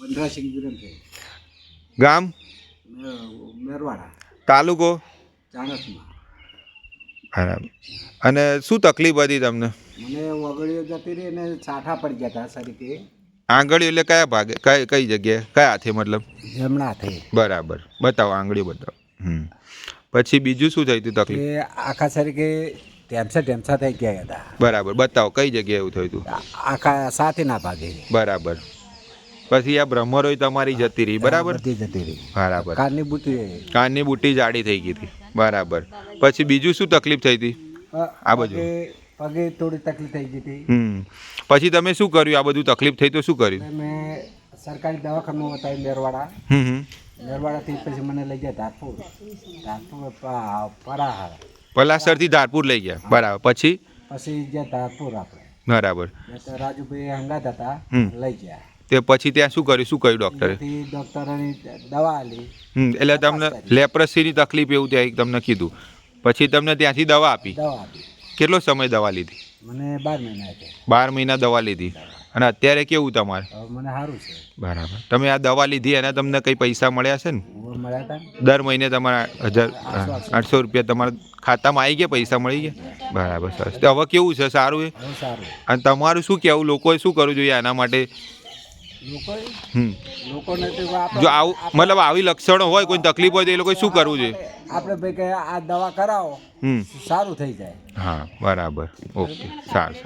વિરમભાઈ ગામ? મેરવાડા. તાલુકો? ચાણસમાં. બરાબર. અને શું તકલીફ હતી તમને? મને વગડીઓ જતી રહી અને સાઠા પડી ગયા હતા સરીકે આંગળીઓ એટલે કયા ભાગે કઈ કઈ જગ્યાએ? કયા હાથે મતલબ? જમણા હાથે. બરાબર. બતાવો આંગળીઓ બતાવો. હમ. પછી બીજું શું થયું હતું તકલીફ? આખા સરીકે ટેમસા ટેમસા થઈ ગયા હતા. બરાબર. બતાવો કઈ જગ્યાએ એવું થયું હતું આખા સાથે ના ભાગે. બરાબર. પછી આ ભ્રમરોય તમારી જતી રહી બરાબર? જતી રહી. બરાબર. કાનની બુટી કાનની બુટ્ટી જાડી થઈ ગઈ હતી બરાબર. પછી બીજું શું તકલીફ થઈ હતી? આ બાજુ. પગે થોડી તકલીફ થઈ ગઈ હતી. હમ. પછી તમે શું કર્યું? આ બધું તકલીફ થઈ તો શું કર્યું? મેં સરકારી દવાખાનું બતાવ્યું મેરવાડા. હમ મેરવાડાથી પછી મને લઈ ગયા ધારપુર. ધારપુર પરાહાર. પલાસરથી ધારપુર લઈ ગયા બરાબર. પછી? પછી ગયા ધારપુર આપણે. બરાબર. રાજુભાઈ હંગાત હતા. લઈ ગયા. તે પછી ત્યાં શું કર્યું? શું કહ્યું ડૉક્ટરે ડૉક્ટરોની દવા આલી. એટલે તમને લેપ્રસીની તકલીફ એવું ત્યાં તમને કીધું. પછી તમને ત્યાંથી દવા આપી. દવા આપી. કેટલો સમય દવા લીધી? મને બાર મહિના બાર મહિના દવા લીધી. અને અત્યારે કેવું તમારે? મને સારું છે. બરાબર. તમે આ દવા લીધી એના તમને કંઈ પૈસા મળ્યા છે ને? દર મહિને તમારા હજાર આઠસો રૂપિયા તમારા ખાતામાં આવી ગયા પૈસા મળી ગયા? બરાબર સરસ. તો હવે કેવું છે? સારું એ? અને તમારું શું કહેવું? લોકોએ શું કરવું જોઈએ આના માટે? લોકોને તો જો આવું મતલબ આવી લક્ષણો હોય કોઈ તકલીફ હોય તો એ લોકો શું કરવું જોઈએ આપણે ભાઈ કે આ દવા કરાવો હમ. સારું થઈ જાય. હા બરાબર. ઓકે સારું.